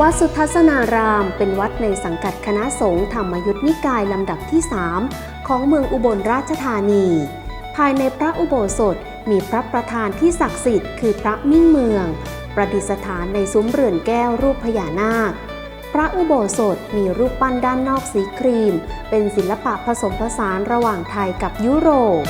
วัดสุทัศนารามเป็นวัดในสังกัดคณะสงฆ์ธรรมยุทธนิกายลำดับที่ 3 ของเมืองอุบลราชธานี ภายในพระอุโบสถมีพระประธานที่ศักดิ์สิทธิ์คือพระมิ่งเมือง ประดิษฐานในซุ้มเรือนแก้วรูปพญานาค พระอุโบสถมีรูปปั้นด้านนอกสีครีม เป็นศิลปะผสมผสานระหว่างไทยกับยุโรป